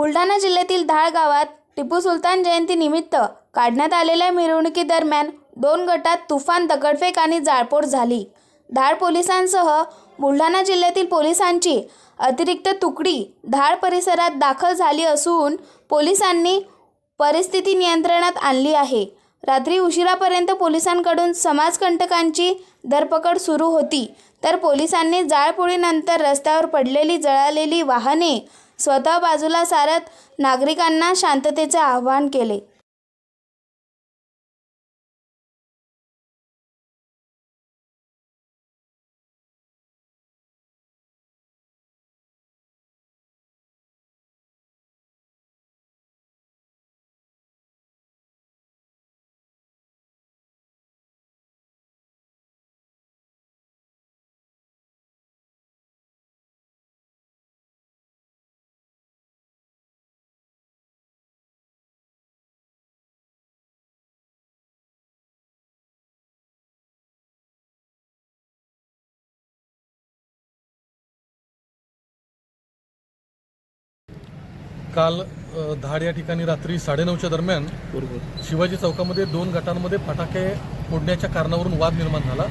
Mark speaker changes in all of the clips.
Speaker 1: बुलढाणा जिल्ह्यातील धाळ गावात टिपू सुलतान जयंतीनिमित्त काढण्यात आलेल्या मिरवणुकीदरम्यान दोन गटात तुफान दगडफेक आणि जाळपोळ झाली. धाळ पोलिसांसह बुलढाणा जिल्ह्यातील पोलिसांची अतिरिक्त तुकडी धाळ परिसरात दाखल झाली असून पोलिसांनी परिस्थिती नियंत्रणात आणली आहे. रात्री उशिरापर्यंत पोलिसांकडून समाजकंटकांची धरपकड सुरू होती. तर पोलिसांनी जाळपोळीनंतर रस्त्यावर पडलेली जळालेली वाहने स्वतः बाजूला सारत नागरिकांना शांततेचे आवाहन केले.
Speaker 2: काल धाड या ठिकाणी रात्री साडेनऊच्या दरम्यान शिवाजी चौकामध्ये दोन गटांमध्ये फटाके फोडण्याच्या कारणावरून वाद निर्माण झाला.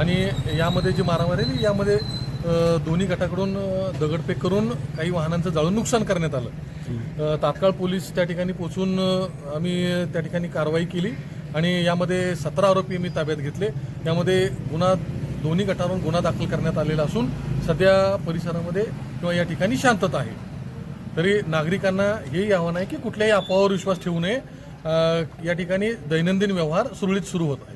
Speaker 2: आणि यामध्ये जी मारामारी झाली, यामध्ये दोन्ही गटाकडून दगडफेक करून काही वाहनांचं जाळून नुकसान करण्यात आलं. तात्काळ पोलीस त्या ठिकाणी पोहोचून अ, आम्ही त्या ठिकाणी कारवाई केली. आणि यामध्ये सतरा आरोपी मी ताब्यात घेतले. यामध्ये गुन्हा दोन्ही गटांवरून गुन्हा दाखल करण्यात आलेला असून सध्या परिसरामध्ये किंवा या ठिकाणी शांतता आहे. तरी नागरिकांना हेही आव्हान आहे की कुठल्याही अफवावर विश्वास ठेवू नये. या ठिकाणी दैनंदिन व्यवहार सुरळीत सुरू होत आहे